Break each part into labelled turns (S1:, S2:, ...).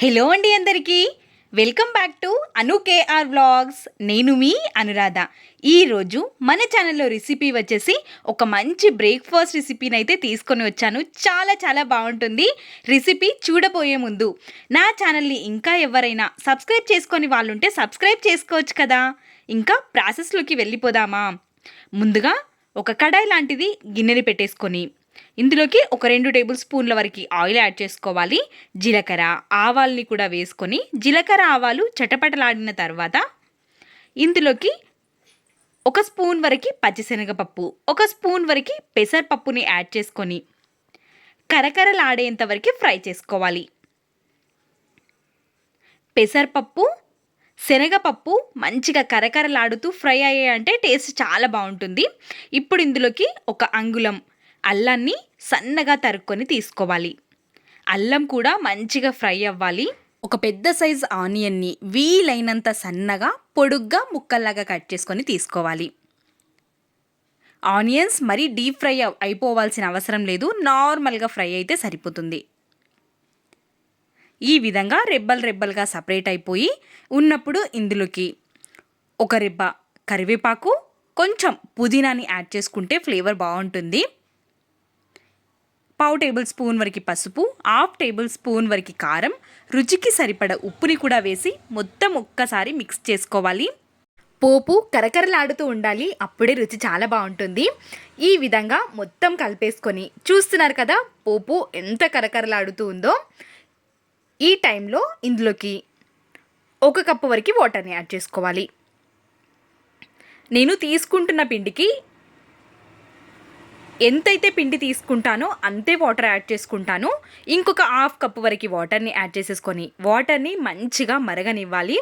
S1: Hello అండి అందరికీ. Welcome back to Anu KR vlogs. నేను మీ అనురాధ. ఈరోజు మన ఛానల్లో రెసిపీ వచ్చేసి ఒక మంచి బ్రేక్ఫాస్ట్ రెసిపీని అయితే తీసుకొని వచ్చాను. చాలా చాలా బాగుంటుంది. రెసిపీ చూడబోయే ముందు నా ఛానల్ని ఇంకా ఎవరైనా సబ్స్క్రైబ్ చేసుకొని వాళ్ళు ఉంటే సబ్స్క్రైబ్ చేసుకోవచ్చు కదా. ఇంకా ప్రాసెస్లోకి వెళ్ళిపోదామా? ముందుగా ఒక కడాయి లాంటిది గిన్నెని పెట్టేసుకొని ఇందులోకి ఒక రెండు టేబుల్ స్పూన్ల వరకు ఆయిల్ యాడ్ చేసుకోవాలి. జీలకర్ర ఆవాల్ని కూడా వేసుకొని జీలకర్ర ఆవాలు చటపటలాడిన తర్వాత ఇందులోకి ఒక స్పూన్ వరకు పచ్చిశనగపప్పు ఒక స్పూన్ వరకు పెసరపప్పుని యాడ్ చేసుకొని కరకరలాడేంత వరకు ఫ్రై చేసుకోవాలి. పెసరపప్పు శనగపప్పు మంచిగా కరకరలాడుతూ ఫ్రై అయ్యాయంటే టేస్ట్ చాలా బాగుంటుంది. ఇప్పుడు ఇందులోకి ఒక అంగుళం అల్లాన్ని సన్నగా తరుక్కొని తీసుకోవాలి. అల్లం కూడా మంచిగా ఫ్రై అవ్వాలి. ఒక పెద్ద సైజ్ ఆనియన్ని వీలైనంత సన్నగా పొడుగ్గా ముక్కల్లాగా కట్ చేసుకొని తీసుకోవాలి. ఆనియన్స్ మరీ డీప్ ఫ్రై అయిపోవాల్సిన అవసరం లేదు. నార్మల్గా ఫ్రై అయితే సరిపోతుంది. ఈ విధంగా రెబ్బలు రెబ్బలుగా సపరేట్ అయిపోయి ఉన్నప్పుడు ఇందులోకి ఒక రెబ్బ కరివేపాకు కొంచెం పుదీనాని యాడ్ చేసుకుంటే ఫ్లేవర్ బాగుంటుంది. పావు టేబుల్ స్పూన్ వరకు పసుపు హాఫ్ టేబుల్ స్పూన్ వరకు కారం రుచికి సరిపడ ఉప్పుని కూడా వేసి మొత్తం ఒక్కసారి మిక్స్ చేసుకోవాలి. పోపు కరకరలాడుతూ ఉండాలి అప్పుడే రుచి చాలా బాగుంటుంది. ఈ విధంగా మొత్తం కలిపేసుకొని చూస్తున్నారు కదా పోపు ఎంత కరకరలాడుతూ ఉందో? ఈ టైంలో ఇందులోకి ఒక కప్పు వరకు వాటర్ని యాడ్ చేసుకోవాలి. నేను తీసుకుంటున్న పిండికి ఎంతైతే పిండి తీసుకుంటానో అంతే వాటర్ యాడ్ చేసుకుంటాను. ఇంకొక హాఫ్ కప్ వరకు వాటర్ని యాడ్ చేసేసుకొని వాటర్ని మంచిగా మరగనివ్వాలి.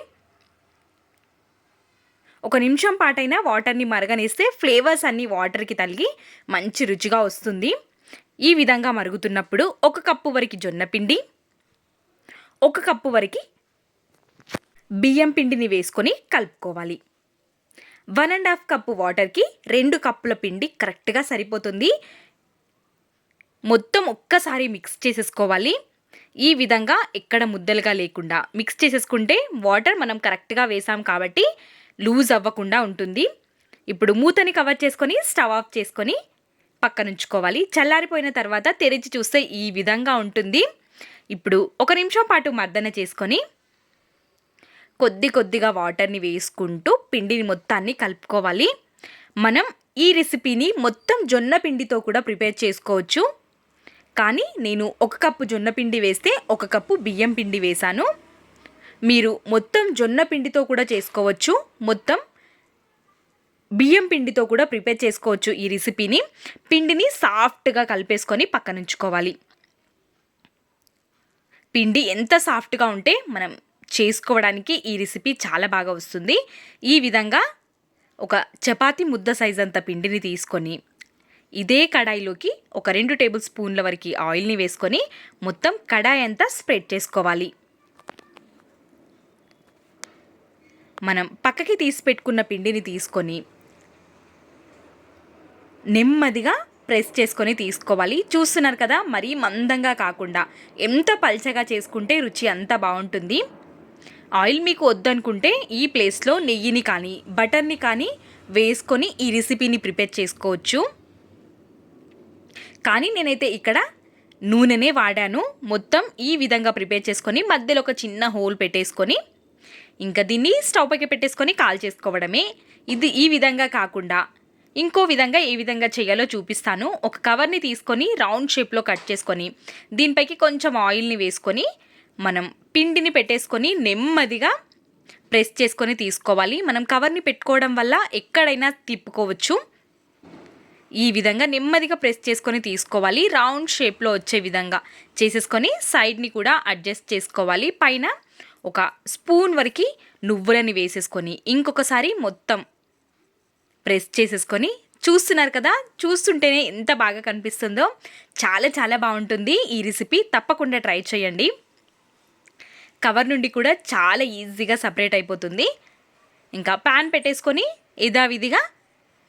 S1: ఒక నిమిషం పాటైనా వాటర్ని మరగనిస్తే ఫ్లేవర్స్ అన్నీ వాటర్కి తలిగి మంచి రుచిగా వస్తుంది. ఈ విధంగా మరుగుతున్నప్పుడు ఒక కప్పు వరకు జొన్న పిండి ఒక కప్పు వరకు బియ్యం పిండిని వేసుకొని కలుపుకోవాలి. వన్ అండ్ హాఫ్ కప్పు వాటర్కి రెండు కప్పుల పిండి కరెక్ట్గా సరిపోతుంది. మొత్తం ఒక్కసారి మిక్స్ చేసేసుకోవాలి. ఈ విధంగా ఎక్కడ ముద్దలుగా లేకుండా మిక్స్ చేసేసుకుంటే వాటర్ మనం కరెక్ట్గా వేసాం కాబట్టి లూజ్ అవ్వకుండా ఉంటుంది. ఇప్పుడు మూతని కవర్ చేసుకొని స్టవ్ ఆఫ్ చేసుకొని పక్కనుంచుకోవాలి. చల్లారిపోయిన తర్వాత తెరిచి చూస్తే ఈ విధంగా ఉంటుంది. ఇప్పుడు ఒక నిమిషం పాటు మర్దన చేసుకొని కొద్ది కొద్దిగా వాటర్ని వేసుకుంటూ పిండిని మొత్తాన్ని కలుపుకోవాలి. మనం ఈ రెసిపీని మొత్తం జొన్న పిండితో కూడా ప్రిపేర్ చేసుకోవచ్చు. కానీ నేను ఒక కప్పు జొన్న పిండి వేస్తే ఒక కప్పు బియ్యం పిండి వేశాను. మీరు మొత్తం జొన్న పిండితో కూడా చేసుకోవచ్చు. మొత్తం బియ్యం పిండితో కూడా ప్రిపేర్ చేసుకోవచ్చు ఈ రెసిపీని. పిండిని సాఫ్ట్గా కలిపేసుకొని పక్కనుంచుకోవాలి. పిండి ఎంత సాఫ్ట్గా ఉంటే మనం చేసుకోవడానికి ఈ రెసిపీ చాలా బాగా వస్తుంది. ఈ విధంగా ఒక చపాతి ముద్ద సైజ్ అంత పిండిని తీసుకొని ఇదే కడాయిలోకి ఒక రెండు టేబుల్ స్పూన్ల వరకు ఆయిల్ని వేసుకొని మొత్తం కడాయి అంతా స్ప్రెడ్ చేసుకోవాలి. మనం పక్కకి తీసి పెట్టుకున్న పిండిని తీసుకొని నెమ్మదిగా ప్రెస్ చేసుకొని తీసుకోవాలి. చూస్తున్నారు కదా మరీ మందంగా కాకుండా ఎంత పల్చగా చేసుకుంటే రుచి అంత బాగుంటుంది. ఆయిల్ మీకు వద్దనుకుంటే ఈ ప్లేస్లో నెయ్యిని కానీ బటర్ని కానీ వేసుకొని ఈ రెసిపీని ప్రిపేర్ చేసుకోవచ్చు. కానీ నేనైతే ఇక్కడ నూనెనే వాడాను. మొత్తం ఈ విధంగా ప్రిపేర్ చేసుకొని మధ్యలో ఒక చిన్న హోల్ పెట్టేసుకొని ఇంకా దీన్ని స్టవ్ పైకి పెట్టేసుకొని కాల్ చేసుకోవడమే. ఇది ఈ విధంగా కాకుండా ఇంకో విధంగా ఏ విధంగా చేయాలో చూపిస్తాను. ఒక కవర్ని తీసుకొని రౌండ్ షేప్లో కట్ చేసుకొని దీనిపైకి కొంచెం ఆయిల్ని వేసుకొని మనం పిండిని పెట్టేసుకొని నెమ్మదిగా ప్రెస్ చేసుకొని తీసుకోవాలి. మనం కవర్ని పెట్టుకోవడం వల్ల ఎక్కడైనా తిప్పుకోవచ్చు. ఈ విధంగా నెమ్మదిగా ప్రెస్ చేసుకొని తీసుకోవాలి. రౌండ్ షేప్లో వచ్చే విధంగా చేసేసుకొని సైడ్ని కూడా అడ్జస్ట్ చేసుకోవాలి. పైన ఒక స్పూన్ వరకు నువ్వులని వేసేసుకొని ఇంకొకసారి మొత్తం ప్రెస్ చేసేసుకొని చూస్తున్నారు కదా చూస్తుంటేనే ఎంత బాగా కనిపిస్తుందో. చాలా చాలా బాగుంటుంది ఈ రెసిపీ. తప్పకుండా ట్రై చేయండి. కవర్ నుండి కూడా చాలా ఈజీగా సపరేట్ అయిపోతుంది. ఇంకా ప్యాన్ పెట్టేసుకొని యథావిధిగా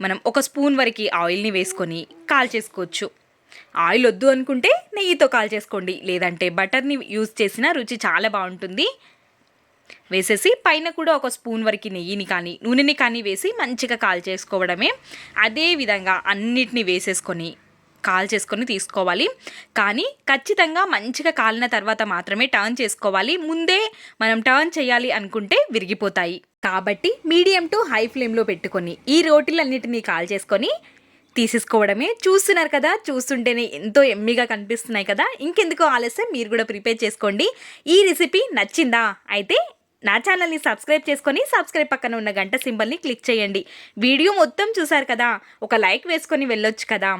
S1: మనం ఒక స్పూన్ వరకు ఆయిల్ని వేసుకొని కాల్ చేసుకోవచ్చు. ఆయిల్ వద్దు అనుకుంటే నెయ్యితో కాల్ చేసుకోండి. లేదంటే బటర్ని యూజ్ చేసిన రుచి చాలా బాగుంటుంది. వేసేసి పైన కూడా ఒక స్పూన్ వరకు నెయ్యిని కానీ నూనెని కానీ వేసి మంచిగా కాల్ చేసుకోవడమే. అదే విధంగా అన్నిటిని వేసేసుకొని కాల్ చేసుకొని తీసుకోవాలి. కానీ ఖచ్చితంగా మంచిగా కాలిన తర్వాత మాత్రమే టర్న్ చేసుకోవాలి. ముందే మనం టర్న్ చేయాలి అనుకుంటే విరిగిపోతాయి. కాబట్టి మీడియం టు హై ఫ్లేమ్లో పెట్టుకొని ఈ రోటీలన్నిటినీ కాల్ చేసుకొని తీసేసుకోవడమే. చూస్తున్నారు కదా చూస్తుంటేనే ఎంతో ఎమ్మిగా కనిపిస్తున్నాయి కదా. ఇంకెందుకు ఆలస్యం? మీరు కూడా ప్రిపేర్ చేసుకోండి. ఈ రెసిపీ నచ్చిందా? అయితే నా ఛానల్ని సబ్స్క్రైబ్ చేసుకొని సబ్స్క్రైబ్ పక్కన ఉన్న గంట సింబల్ని క్లిక్ చేయండి. వీడియో మొత్తం చూసారు కదా ఒక లైక్ వేసుకొని వెళ్ళొచ్చు కదా.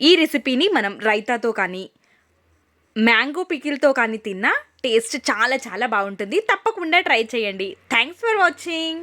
S1: ఈ రెసిపీని మనం రైతాతో కానీ మ్యాంగో పికిల్తో కానీ తిన్నా టేస్ట్ చాలా చాలా బాగుంటుంది. తప్పకుండా ట్రై చేయండి. Thanks for watching